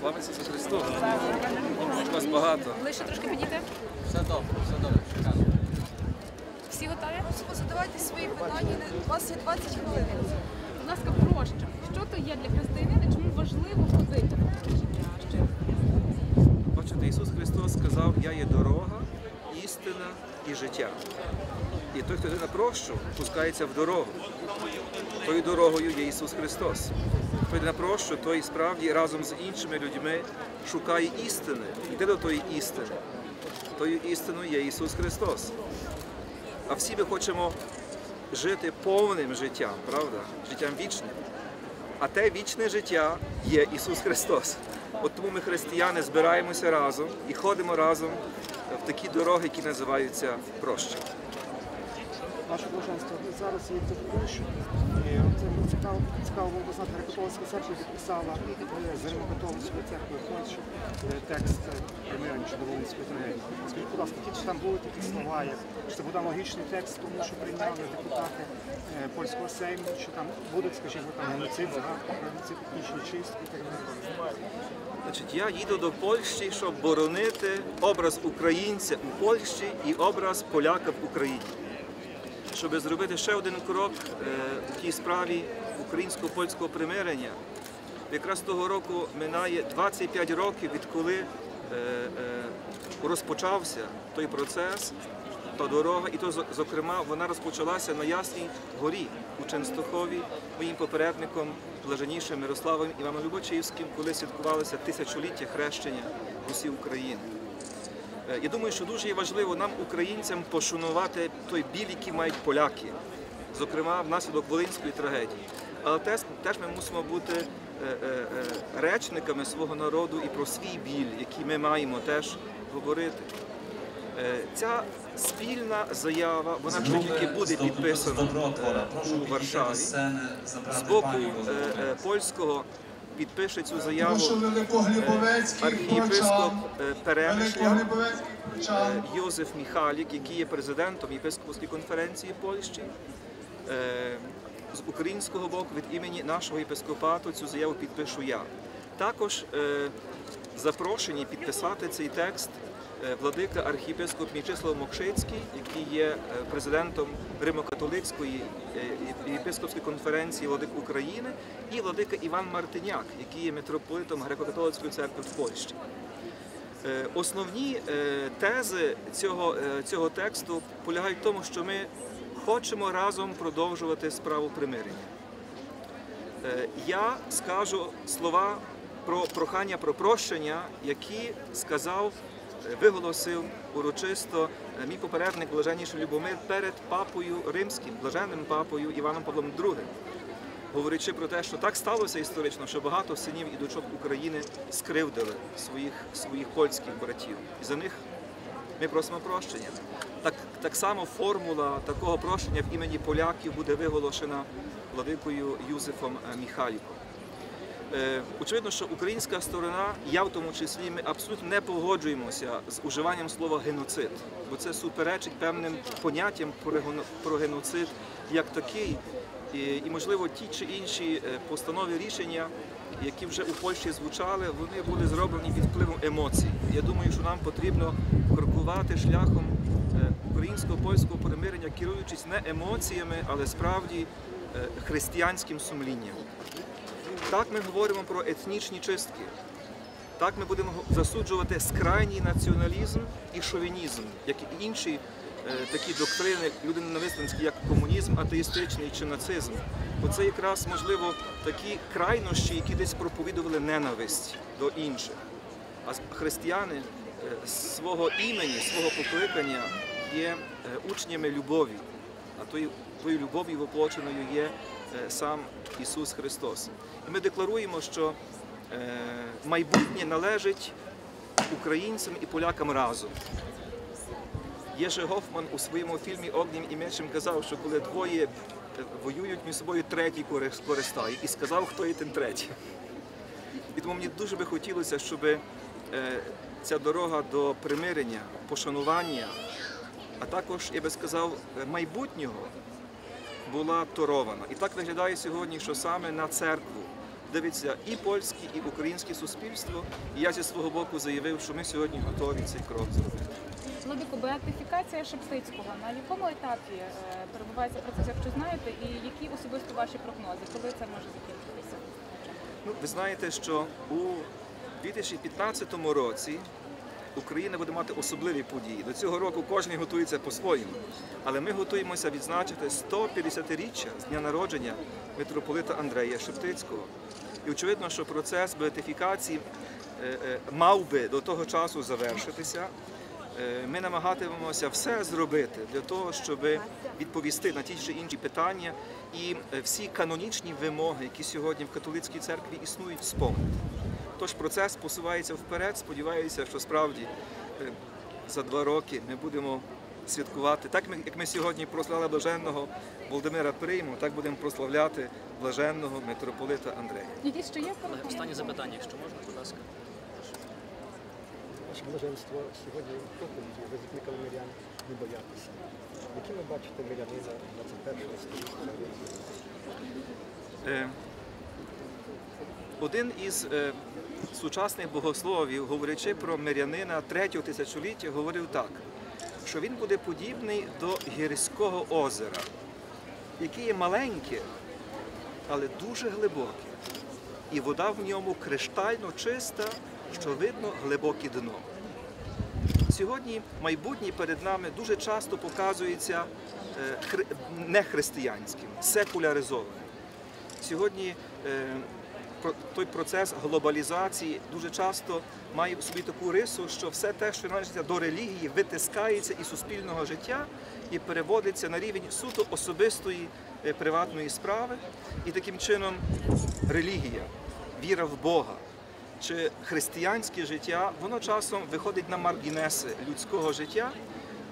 Слава Ісусу Христу! Вас багато. Ближче трошки підійти. Все добре, все добре, шикарно. Всі готові? Просимо задавайте свої питання. У вас є 20 хвилин. Будь ласка, проща. Що то є для християнина? Чому важливо ходити? Бачите, Ісус Христос сказав, я є дорога, істина і життя. І той, хто йде на прощу, пускається в дорогу. Тою дорогою є Ісус Христос. На прощу, той справді разом з іншими людьми шукає істини, йде до тої істини. Тою істиною є Ісус Христос. А всі ми хочемо жити повним життям, правда? Життям вічним. А те вічне життя є Ісус Христос. От тому ми, християни, збираємося разом і ходимо разом в такі дороги, які називаються проща. Ваше блаженство, зараз їдете в Польщу. Це цікаво, цікаво було знати, Греко-католицька церква підписала е, з Римо-католицькою церквою Польщі е, текст е, примирення Волинської трагедії. Скажіть, будь ласка, які ж там були такі слова, як що це буде аналогічний текст, тому що прийняли депутати е, польського сейму, що там будуть, скажімо, там геноцид, згадка геноцид, етнічні чистки і так далі. Значить, я їду до Польщі, щоб боронити образ українця у Польщі і образ поляка в Україні. Щоб зробити ще один крок е, у тій справі українсько-польського примирення. Якраз того року минає 25 років, відколи е, е, розпочався той процес, та дорога, і то, зокрема, вона розпочалася на Ясній горі у Ченстохові моїм попередником блаженнішим Мирославом Іваном Любочиївським, коли святкувалося тисячоліття хрещення Русі України. Е, Я думаю, що дуже є важливо нам, українцям, пошанувати той біль, який мають поляки, зокрема внаслідок Волинської трагедії. Але теж, теж ми мусимо бути е, е, речниками свого народу і про свій біль, який ми маємо теж говорити. Ця спільна заява, вона ще тільки буде підписана у Варшаві. З боку польського підпише цю заяву архієпископ е, Перемишля е, Йозеф Міхалік, який є президентом Єпископської конференції Польщі. Е, З українського боку від імені нашого єпископату цю заяву підпишу я. Також е, запрошені підписати цей текст е, владика архієпископ Мічислав Мокшицький, який є е, президентом Римо-католицької е, єпископської конференції владик України, і владика Іван Мартиняк, який є митрополитом Греко-католицької церкви в Польщі. Е, Основні е, тези цього, е, цього тексту полягають в тому, що ми хочемо разом продовжувати справу примирення. Е, Я скажу слова про прохання про прощення, які сказав, е, виголосив урочисто е, мій попередник блаженніший Любомир перед папою римським, блаженним папою Іваном Павлом II, говорячи про те, що так сталося історично, що багато синів і дочок України скривдили своїх, своїх польських братів. І за них ми просимо прощення. Так, так само формула такого прощення в імені поляків буде виголошена владикою Юзефом е, Міхаліком. Е, Очевидно, що українська сторона, я в тому числі, ми абсолютно не погоджуємося з уживанням слова геноцид, бо це суперечить певним поняттям про геноцид як такий. І, можливо, ті чи інші е, постанови рішення, які вже у Польщі звучали, вони були зроблені під впливом емоцій. Я думаю, що нам потрібно крокувати шляхом е, українсько-польського примирення, керуючись не емоціями, але справді християнським сумлінням. Так ми говоримо про етнічні чистки. Так ми будемо засуджувати скрайній націоналізм і шовінізм, як і інші е, такі доктрини людиноненависницькі, як комунізм, атеїстичний чи нацизм. Бо це якраз можливо такі крайнощі, які десь проповідували ненависть до інших. А християни е, свого імені, свого покликання є е, учнями любові. А тою, тою любов'ю воплоченою є сам Ісус Христос. І ми декларуємо, що е, майбутнє належить українцям і полякам разом. Єже Гофман у своєму фільмі Огнім і мечем казав, що коли двоє е, воюють між собою, третій корис- користає. І сказав, хто є тим третій. І тому мені дуже би хотілося, щоб е, ця дорога до примирення, пошанування, а також, я би сказав, е, майбутнього була торована. І так виглядає сьогодні, що саме на церкву дивиться і польське, і українське суспільство. І я зі свого боку заявив, що ми сьогодні готові цей крок зробити. Владико, беатифікація Шептицького. На якому етапі е, перебувається процес, якщо знаєте, і які особисто ваші прогнози? Коли це може закінчитися? Ну, ви знаєте, що у 2015 році Україна буде мати особливі події. До цього року кожен готується по-своєму. Але ми готуємося відзначити 150-річчя з дня народження митрополита Андрея Шептицького. І очевидно, що процес беатифікації е, е, мав би до того часу завершитися. Е, Ми намагатимемося все зробити для того, щоб відповісти на ті чи інші питання і всі канонічні вимоги, які сьогодні в католицькій церкві існують, сповнити. Тож процес посувається вперед. Сподіваюся, що справді е, за два роки ми будемо святкувати. Так як ми сьогодні прославили блаженного Володимира Прийму, так будемо прославляти блаженного митрополита Андрея. Ще є останнє запитання, якщо можна, будь ласка. Ваше блаженство сьогодні в проповіді ви закликали мирян не боятися. Які ви бачите мирянина 21 століття? Один із е, сучасних богословів, говорячи про мирянина третього тисячоліття, говорив так, що він буде подібний до гірського озера, яке є маленьке, але дуже глибоке. І вода в ньому криштально чиста, що видно глибоке дно. Сьогодні майбутнє перед нами дуже часто показується е, хри- нехристиянським, секуляризованим. Сьогодні е, той процес глобалізації дуже часто має в собі таку рису, що все те, що належить до релігії, витискається із суспільного життя і переводиться на рівень суто особистої е, приватної справи. І таким чином релігія, віра в Бога чи християнське життя, воно часом виходить на маргінеси людського життя.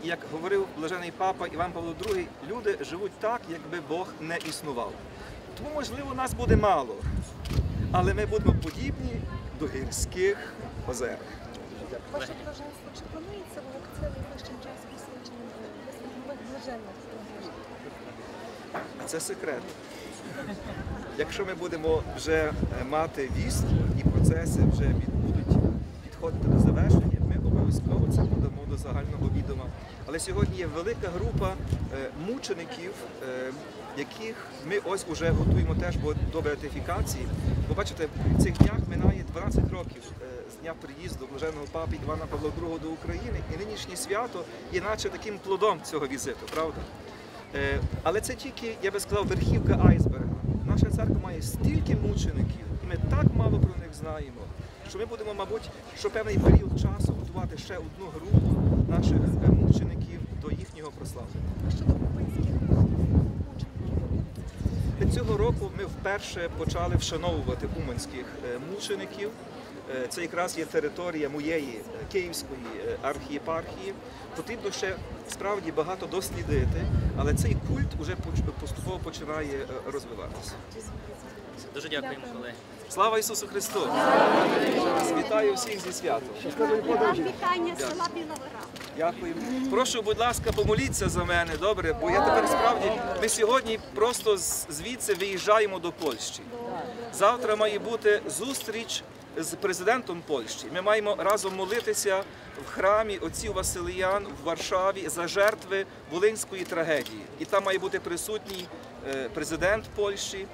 І як говорив блажений папа Іван Павло II, люди живуть так, якби Бог не існував. Тому, можливо, нас буде мало, але ми будемо подібні до гірських озер. Ваше блаженство, чи планується в найближчим часом нових блаженних? Це секрет. Якщо ми будемо вже е, мати віст і процеси вже будуть підходити до завершення, ми обов'язково це подамо до загального відома. Але сьогодні є велика група е, мучеників, е, яких ми ось уже готуємо теж до беатифікації. Бо бачите, в цих днях минає 12 років е, з дня приїзду блаженого папи Івана Павла II до України, і нинішнє свято є наче таким плодом цього візиту, правда? Але це тільки, я би сказав, верхівка айсберга. Наша церква має стільки мучеників, і ми так мало про них знаємо, що ми будемо, мабуть, що певний період часу готувати ще одну групу наших е, мучеників до їхнього прославлення. А щодо кубинських мучеників? Цього року ми вперше почали вшановувати уманських е, мучеників. Е, Це якраз є територія моєї Київської архієпархії. Потрібно ще справді багато дослідити, але цей культ вже поступово починає розвиватися. Дуже дякуємо, колеги. Слава Ісусу Христу! Вітаю всіх зі святом! Вітання з села Біла Гора. Дякую. Прошу, будь ласка, помоліться за мене, добре? Бо я тепер справді ми сьогодні просто звідси виїжджаємо до Польщі. Завтра має бути зустріч з президентом Польщі. Ми маємо разом молитися в храмі отців Василиян в Варшаві за жертви Волинської трагедії. І там має бути присутній е, президент Польщі.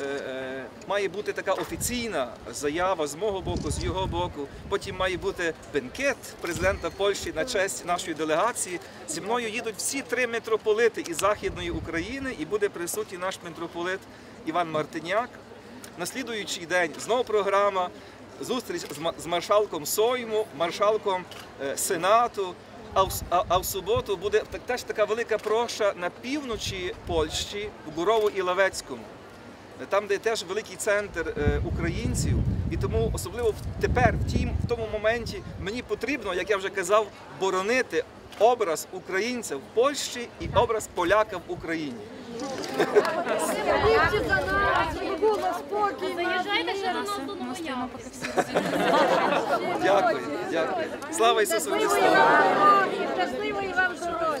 Е, е, Має бути така офіційна заява з мого боку, з його боку. Потім має бути бенкет президента Польщі на честь нашої делегації. Зі мною їдуть всі три митрополити із Західної України, і буде присутній наш митрополит Іван Мартиняк. На слідуючий день знову програма. Зустріч з маршалком Сойму, маршалком е, Сенату. А в, а, а в суботу буде так- теж така велика проша на півночі Польщі, в Гурово Іловецькому там, де теж великий центр е, українців, і тому особливо в- тепер, в тім, в тому моменті, мені потрібно, як я вже казав, боронити образ українця в Польщі і образ поляка в Україні. Заїжджайте ще. Дякую, дякую. Слава Ісусу Христу! Щасливої вам дороги!